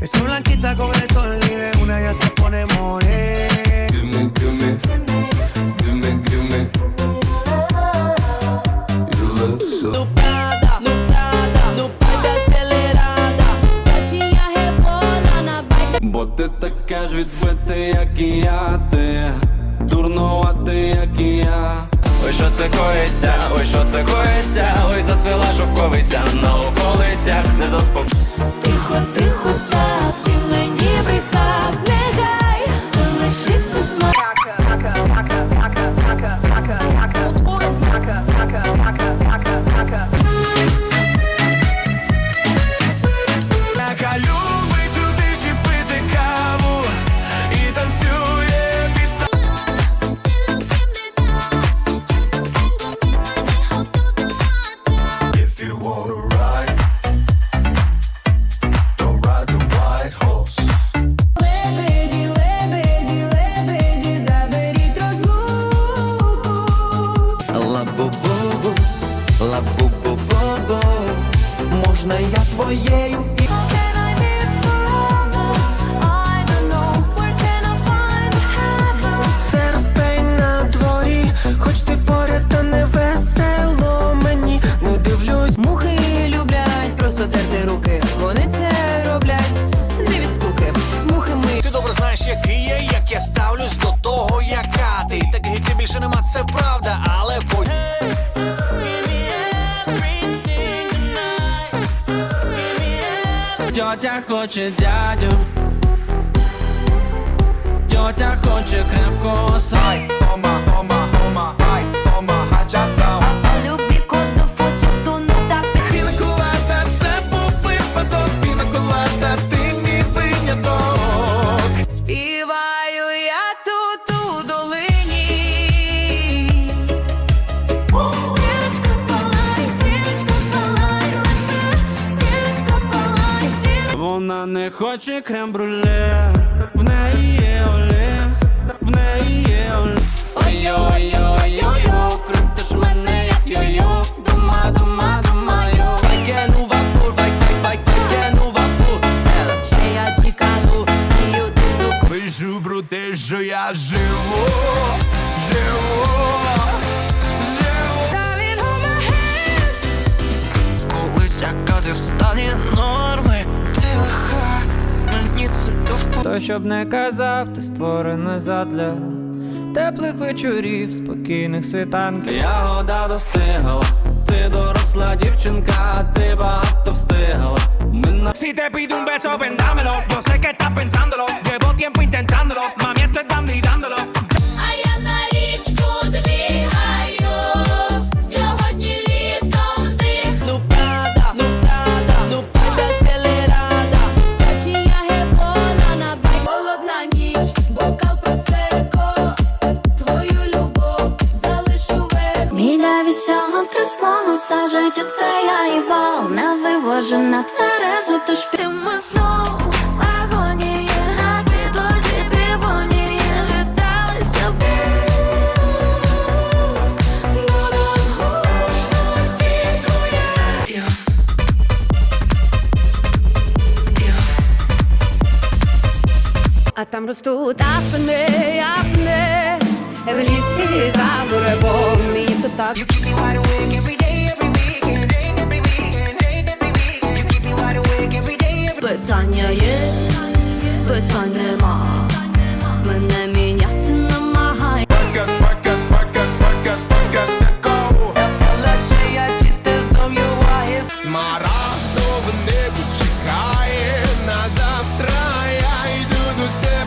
Esa blanquita con el sol y de una ya se pone morena. Give me, give me, give me, give me. You look so. Бо ти така ж відбитий, як і я, ти дурнуватий, як і я. Ой, що це коїться, ой, що це коїться, ой, зацвіла шовковиця на околицях, не заспокоїться. Більше нема, це правда, але по Тьотя хоче дядю. Тьотя хоче крепкого сай. Ома, ома, ома, ай, ома, хаджата. Вона не хоче крем-бруле, в неї є олег, в неї є олег. Ой-ой-ой-ой-ой, крутиш мене як йо-йо, йо. Ela Cheia de calor e eu desço Пишу про те, що я живу, живу, живу. Darling, hold my hand. Колись яка ти в стані норми, ти це до вподоби. Хто щоб не казав, ти створена задля теплих вечорів, спокійних світанків. Ягода достигла, ти доросла дівчинка, ти багато встигла. Ми на Si te pido un beso, vendámelo. Yo sé que estás трясло, життя це я їбав Не вивожу на тверезу, тож підемо знов агонії На підлозі півонії А там ростуть афини, афини. В лісі за буревом. Мені тут так. You keep me wide awake Yeah, yeah.